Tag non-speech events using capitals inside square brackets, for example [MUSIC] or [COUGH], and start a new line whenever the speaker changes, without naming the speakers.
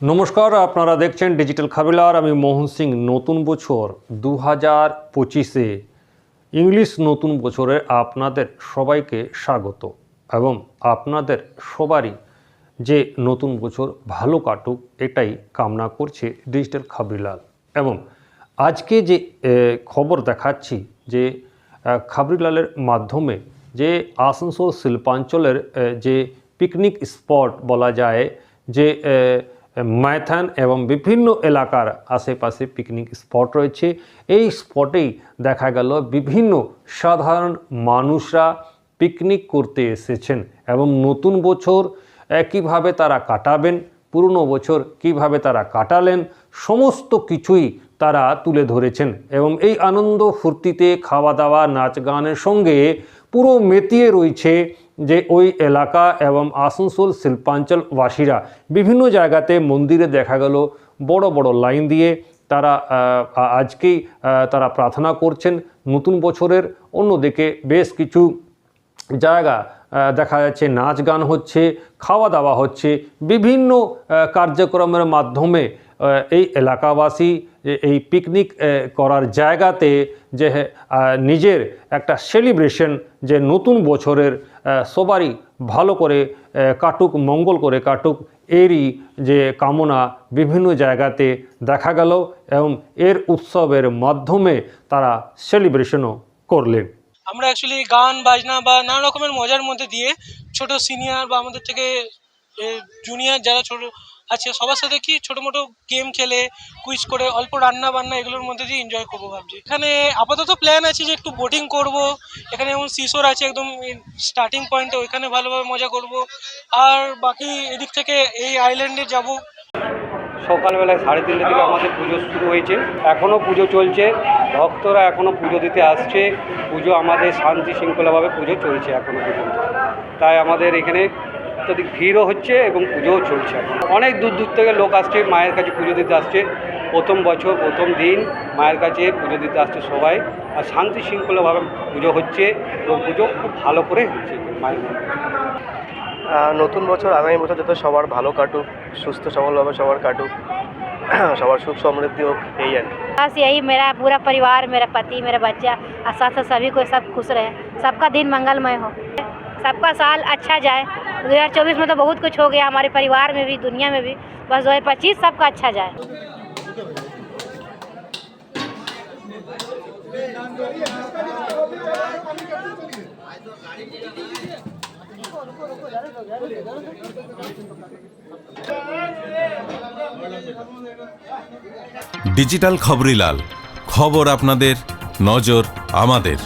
নমস্কার, আপনারা দেখছেন ডিজিটাল খাবিলার। আমি মোহন সিং, নতুন বছর দু হাজার পঁচিশে। ইংলিশ নতুন বছরে আপনাদের সবাইকে স্বাগত এবং আপনাদের সবারই যে নতুন বছর ভালো কাটুক, এটাই কামনা করছে ডিজিটাল খাবরিলাল এবং আজকে যে খবর দেখাচ্ছি যে খাবরিলালের মাধ্যমে যে আসানসোল শিল্পাঞ্চলের যে পিকনিক স্পট বলা যায়, যে মাইথান এবং বিভিন্ন এলাকার আশেপাশে পিকনিক স্পট রয়েছে। এই স্পটেই দেখা গেল বিভিন্ন সাধারণ মানুষরা পিকনিক করতে এসেছেন এবং নতুন বছর কীভাবে তারা কাটাবেন, পুরনো বছর কীভাবে তারা কাটালেন, সমস্ত কিছুই তারা তুলে ধরেছেন এবং এই আনন্দ ফুর্তিতে খাওয়া দাওয়া নাচ গানের সঙ্গে পুরো মেতিয়ে রয়েছে যে ওই এলাকা এবং আসানসোল শিল্পাঞ্চলবাসীরা বিভিন্ন জায়গাতে মন্দিরে দেখা গেল বড় বড় লাইন দিয়ে তারা আজকেই তারা প্রার্থনা করছেন নতুন বছরের। অন্যদিকে বেশ কিছু জায়গা দেখা যাচ্ছে নাচ গান হচ্ছে খাওয়া দাওয়া হচ্ছে। বিভিন্ন কার্যক্রমের মাধ্যমে এই এলাকাবাসী এই পিকনিক করার জায়গাতে যে নিজের একটা সেলিব্রেশন যে নতুন বছরের সবারই ভালো করে কাটুক, মঙ্গল করে কাটুক, এরই যে কামনা বিভিন্ন জায়গাতে দেখা গেল এবং এর উৎসবের মাধ্যমে তারা সেলিব্রেশনও করলেন।
আমরা অ্যাকচুয়ালি গান, বাজনা বা নানা রকমের মজার মধ্যে দিয়ে ছোট সিনিয়র বা আমাদের থেকে জুনিয়র যারা ছোট আছে সবার সাথে কি ছোটো মোটো গেম খেলে কুইজ করে অল্প রান্না বান্না এগুলোর মধ্যে দিয়ে এনজয় করব ভাবছি। এখানে আপাতত প্ল্যান আছে যে একটু বোটিং করব। এখানে যেমন সিসোর আছে একদম স্টার্টিং পয়েন্টে ওইখানে ভালোভাবে মজা করব। আর বাকি এদিক থেকে এই আইল্যান্ডে যাব।
সকালবেলায় সাড়ে তিনটে থেকে আমাদের পুজো শুরু হয়েছে। এখনও পুজো চলছে। ভক্তরা এখনও পুজো দিতে আসছে। পুজো আমাদের শান্তি শৃঙ্খলাভাবে পুজো চলছে এখনও পর্যন্ত। তাই আমাদের এখানে অত্যধিক ভিড়ও হচ্ছে এবং পুজোও চলছে এখন। অনেক দূর দূর থেকে লোক আসছে মায়ের কাছে পুজো দিতে আসছে প্রথম বছর প্রথম দিন মায়ের কাছে পুজো দিতে আসছে সবাই আর শান্তি শৃঙ্খলাভাবে পুজো হচ্ছে এবং পুজো খুব ভালো করে হচ্ছে মায়ের মন্দিরে।
আহ, নতুন বছর আগামী বছর যাতে সবার ভালো কাটুক সুস্থ সবলভাবে সবার কাটুক [CLEARS THROAT] সবার সুখ সমৃদ্ধি হোক এই আর কি।
बस यही मेरा पूरा परिवार मेरा पति मेरा बच्चा और साथ साथ सभी को सब खुश रहे सबका दिन मंगलमय हो सबका साल अच्छा जाए दो हज़ार चौबीस में तो बहुत कुछ हो गया हमारे परिवार में भी दुनिया में भी बस दो हज़ार पच्चीस सबका अच्छा जाए
ডিজিটাল খবরিলাল খবর আপনাদের নজর আমাদের